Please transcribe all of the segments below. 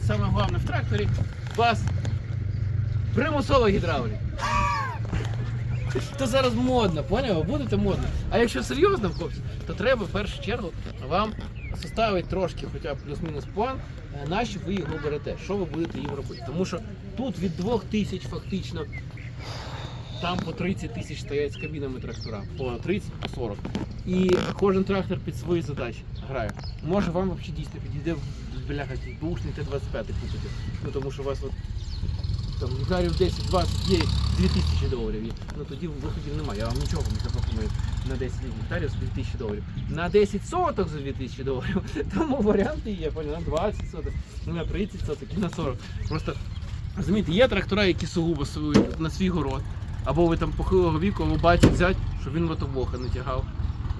робить саме головне в тракторі, у вас примусова гідравліка. То зараз модно, поняв? Будете модно. А якщо серйозно, хлопці, то треба в першу чергу вам составити трошки, хоча б плюс-мінус план, е, на що ви його берете, що ви будете їм робити. Тому що тут від 2000 фактично там по 30 тисяч стоять з кабінами трактора, по 30 по 40. І кожен трактор під свої задачі грає. Може вам взагалі дійсно підійде бляха бушний Т-25 купити. Ну тому що у вас от там гектарів 10-20 є 2000 доларів. Ну тоді виходів немає. Я вам нічого не запропоную на 10 гектарів з 2000 доларів. На 10 соток за 2000 доларів. Тому варіанти є, на 20 соток, на 30 соток і на 40. Просто розумієте, є трактора, які сугубо на свій город. Або ви там похилого віку, або батько взять, щоб він мотоблока не тягав.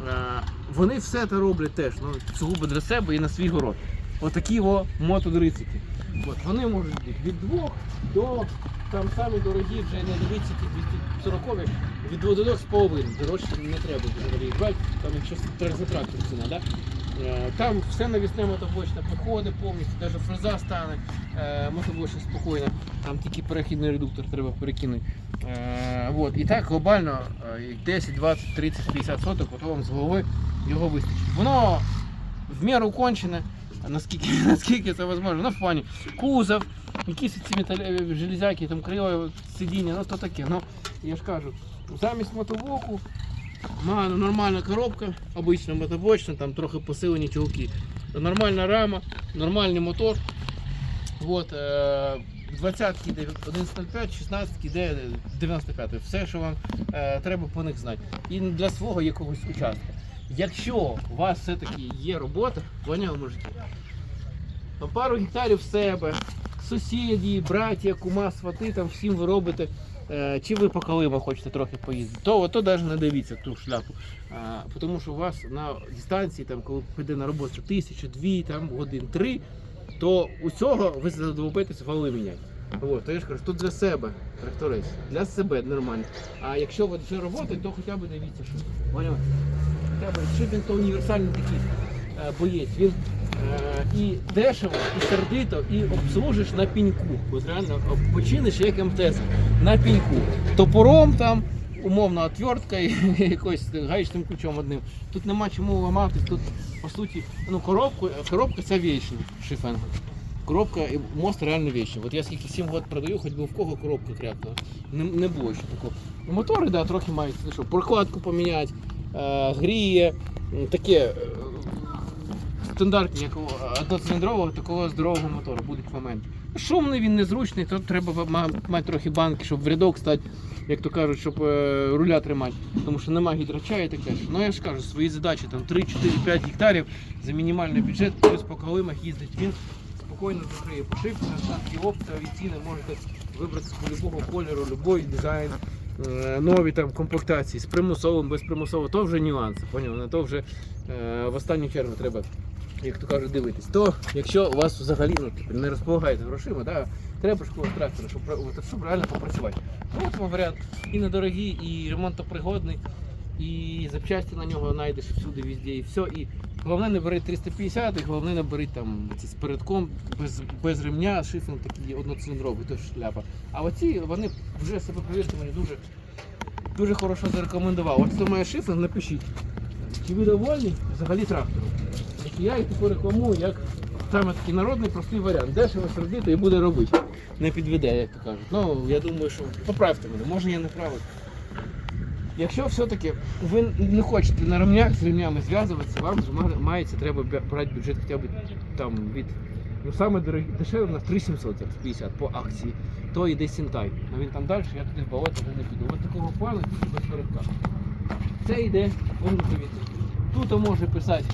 Е, Вони все це роблять теж, ну, сугубо для себе і на свій город. Отакі о мотодрицики. От, вони можуть бути від двох до там самі дорогі, вже не дивіться ті 240 від 2 до 2,5. Дорожче не треба взагалі там якщо за трактор ціна, да? Е, Там все навісне мотоблочне підходить повністю, навіть фреза стане е, мотоблочне спокійно, там тільки перехідний редуктор треба перекинути. Е, от. І так глобально е, 10, 20, 30, 50 соток, от вам з голови його вистачить. Воно в міру кончене, наскільки, наскільки це можливо, ну в плані кузов, якісь ці металеві железяки, там крило, сидіння, ну то таке. Ну, я ж кажу, замість мотоблоку має нормальна коробка, обична мотоблочна, там трохи посилені чулки. Нормальна рама, нормальний мотор. Вот, е, 20-ки йде 11.05, 16 йде 95 Все, що вам е, треба по них знати. І для свого якогось участка. Якщо у вас все-таки є робота, мужики, то пару гектарів в себе, сусіді, браття, кума, свати, там всім ви робите. Е, Чи ви по калимах хочете трохи поїздити, то, то навіть не дивіться ту шляпу. А, тому що у вас на дистанції, там, коли піде на роботу тисячу, дві, там, годин, три, то усього ви задовбитесь вали міняти. От, то я ж кажу, тут для себе тракторець, для себе нормально. А якщо ви вже роботи, то хоча б дивіться, що? Хоча б, що він то універсальний такий е, боєць. Він і дешево, і сердито, і обслужиш на піньку. От реально починиш як МТС на піньку. Топором там, умовно, отвертка і якось гаечним ключом одним. Тут нема чому ламати. Тут, по суті, ну, коробку, коробка це вічна шифенга. Коробка і мост реально вічний. От я скільки 7 років продаю, хоч би в кого коробка крякнула. Не, не було ще такого. Ну, Мотори, да, трохи мають, ну, що, прокладку поміняти, е, гріє, таке е, стандартні, як у одноциліндрового такого здорового мотора будуть моменти. Шумний він незручний, то треба мати трохи банки, щоб в рядок стати, як то кажуть, щоб е, руля тримати. Тому що немає гідрача і таке. ж. Ну я ж кажу, свої задачі там 3, 4, 5 гектарів за мінімальний бюджет, плюс по калимах їздить він спокійно закриє пошивку, і оптові ціни можете вибрати з будь-якого кольору, будь-який дизайн. е, Нові там комплектації з примусовим, без примусового, то вже нюанси, поняв? На то вже е, в останню чергу треба, як то кажуть, дивитись. То якщо у вас взагалі ну, типу, не розполагаєте грошима, да, треба школа трактора, щоб, щоб реально попрацювати. Ну, от вам варіант і недорогий, і ремонтопригодний, і запчасті на нього знайдеш всюди, везде, і все. І головне не бери 350, і головне не бери там ці з передком, без, без ремня, шифінг такий одноциліндровий, то шляпа. А оці вони вже себе повірте мені дуже, дуже хорошо зарекомендував. От хто має шифінг, напишіть. Чи ви довольні взагалі трактором? От Я їх таку рекламую, як саме такий народний простий варіант. Дешево сердито і буде робити. Не підведе, як то кажуть. Ну, я думаю, що поправте мене, може я не правий. Якщо все-таки ви не хочете на ремнях з ремнями зв'язуватися, вам мається треба брати бюджет хоча б там від ну саме дешеве у нас 3700 зараз 50 по акції, то йде Сінтай. А він там далі, я туди в болото не піду. Ось такого плану тільки без передка. Це йде, вон дивіться. Тут може писати,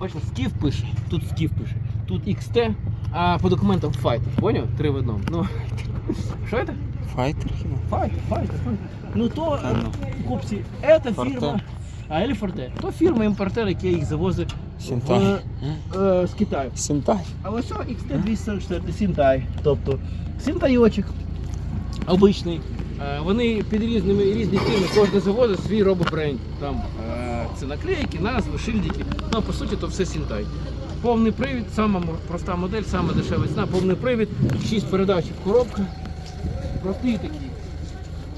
бачите, скіф пише, тут скіф пише, тут XT, а по документам Fighter. Поняв? Три в одному. Ну, що це? Файтер хіба? Файтер, файтер, файтер. Ну то, А, ну. купці, це фірма, а Елі Форте, то фірма імпортер, яка їх завозить в, е, з Китаю. Сінтай. А ось XT244 Сінтай, тобто Сінтайочок обичний. Е, Вони під різними різні фірми, кожен завозить свій робобренд. Там е, це наклейки, назви, шильдики. Ну, по суті, то все Сінтай. Повний привід, сама проста модель, сама дешева ціна, повний привід, 6 передач в коробка. Простий такий,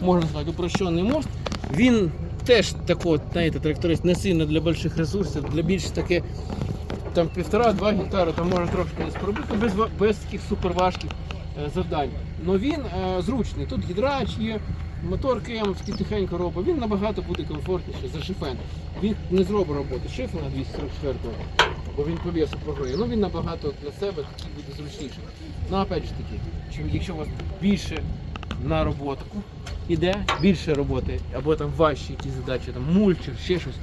можна сказати, упрощений мост. Він теж такий, знаєте, тракторист не сильно для великих ресурсів, для більш таке там півтора-два гектари, там можна трошки десь пробити без, без таких суперважких завдань. Но він е, зручний. Тут гідрач є, мотор кемовський тихенько робить. Він набагато буде комфортніше за шифен. Він не зробить роботу шифена 244-го, бо він по весу програє. Ну він набагато для себе такий буде зручніший. Ну опять ж таки, якщо у вас більше на роботу іде, більше роботи, або там важчі якісь задачі, там мульчер, ще щось,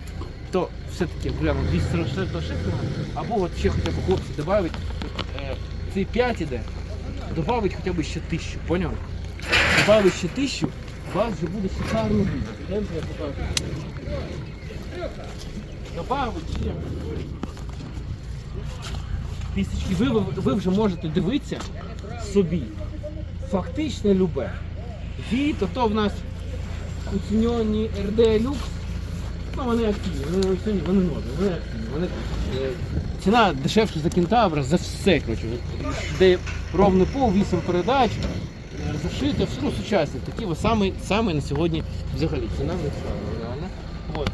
то все-таки гляну 244 шифера, або от ще хоча б хлопці додають, е, цей 5 іде, добавить хоча б ще тисячу, поняв? Добавить ще тисячу, у вас вже буде бути. Йдемте. Добавить ще. Тисячки. Ви, ви, вже можете дивитися собі. Фактично любе. Віт, то в нас оцінені РД Люкс. Ну, вони активні, вони оцінені, вони нові, вони активні. Вони, е, ціна дешевша за кентавра, за все, коротше. Де ровний пол, 8 передач, е, все ну, сучасні. Такі саме, саме на сьогодні взагалі. Ціна не реально. От.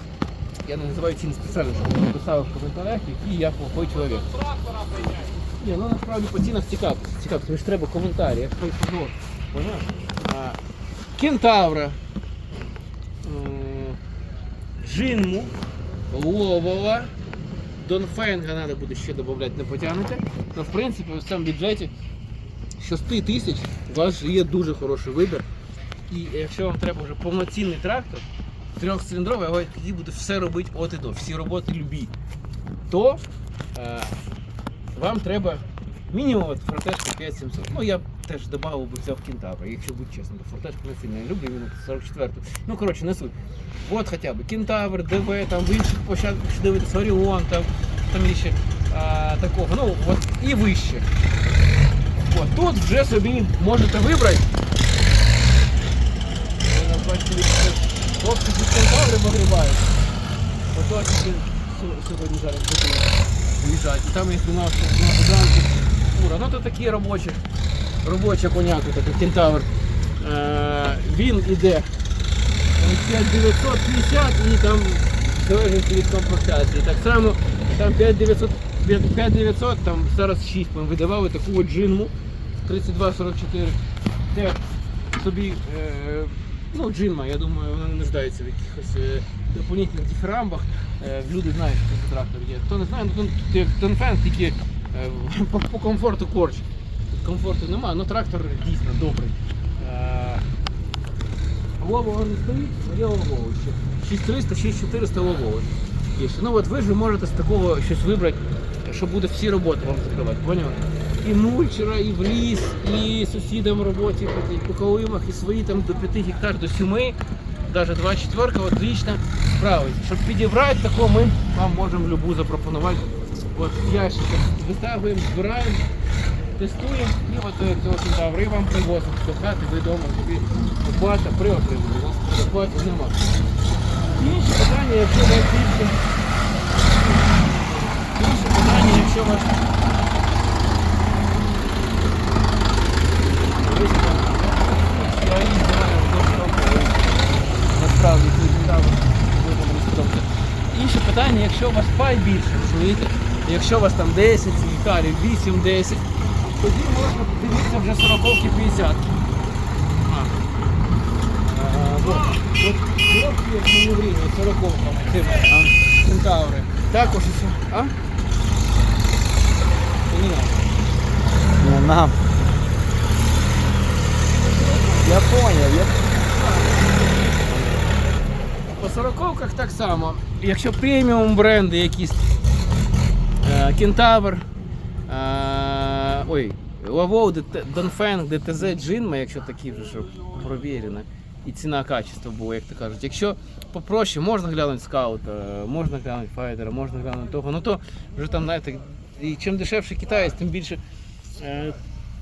Я не називаю ціни спеціально, щоб ви написали в коментарях, який я плохой чоловік. Ні, ну насправді по цінах цікаво. Цікаво, тому що треба коментарі, як той позор. Кентавра, Джинму, Ловова, Донфенга треба буде ще додати, не потягнете. Ну, в принципі, в цьому бюджеті 6 тисяч у вас є дуже хороший вибір. І якщо вам треба вже повноцінний трактор, трьохциліндровий, але тоді буде все робити от і до, всі роботи любі, то е, вам треба мінімум от фортешка 5700. Ну я теж додав би взяв кентавра, якщо бути чесним, бо фортешку не сильно я люблю, він 44 Ну коротше, не суть. От хоча б кентавр, ДВ, там в інших площадках що дивитися, Оріон, там, там ще а, такого. Ну от і вище. От, тут вже собі можете вибрати. Ви хлопці під кентаври погрібають. Ото сьогодні зараз хотіли виїжджати. І там їх 12 12 ранку фура. Ну то такі робочі, робоча коняка, такий кентавр. Е, він іде 5950 і там залежить від комплектації. Так само там 5900, 5900 там зараз 6 ми видавали таку от джинму 3244. Де собі е, ну, джинма, я думаю, вона не нуждається в якихось е, дополнительних дифірамбах. Е, люди знають, що це трактор є. Хто не знає, ну тут як Донфен тільки е, по комфорту корч. Комфорту немає, але трактор дійсно добрий. Е, Лового не стоїть, є лового ще. 6300, 6400 лового. Ну от ви ж можете з такого щось вибрати, що буде всі роботи вам закривати, поняли? І мульчера, і в ліс, і сусідам роботі по, по калимах, і свої там до 5 гектар, до 7, навіть 24 отлично справиться. Щоб підібрати такого, ми вам можемо любу запропонувати. От ящика витягуємо, збираємо, тестуємо і от е, кентавра і привозимо до хати, ви вдома собі оплата при отриманні. У оплати нема. Інші питання, якщо у вас більше. Інші питання, якщо у вас. Насправді тут недавно будемо розповідати. Інше питання, якщо у вас пай більше, розумієте? Якщо у вас там 10 гектарів, 8-10, тоді можна подивитися вже 40 50 А. А, вот. От 40 як маневріння, 40 цим а, кентаври. Також. А? Не нам. Я понял, я По сороковках так само. Якщо преміум бренди якісь е, Кентавр, е, ой, Лавоу, Донфенг, ДТЗ, Джинма, якщо такі вже що провірено. І ціна качество було, як то кажуть. Якщо попроще, можна глянути скаута, можна глянути файдера, можна глянути того, ну то вже там, знаєте, і чим дешевше китаєць, тим більше. е,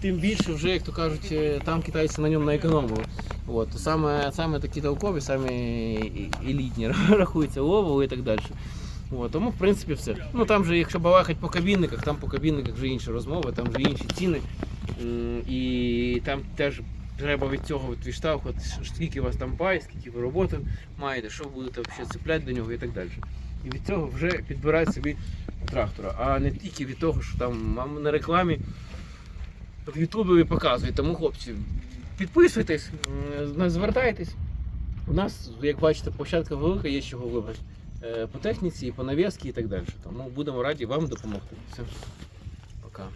Тим більше вже, як то кажуть, е, там китайці на ньому наекономили. От, саме, саме такі толкові, саме і- і- елітні рахуються лову і так далі. От, тому, в принципі, все. Ну там же, якщо балакати по кабінниках, там по кабінниках вже інші розмови, там вже інші ціни. І там теж треба від цього відштовхувати, скільки у вас там пай, скільки ви роботи маєте, що будете цепляти до нього і так далі. І від цього вже підбирати собі трактора, а не тільки від того, що там на рекламі в Ютубі показують. Тому, хлопці, підписуйтесь, звертайтесь. У нас, як бачите, площадка велика, є чого вибрати. Е, По техніці, по нав'язці і так далі. Тому будемо раді вам допомогти. Все. Пока.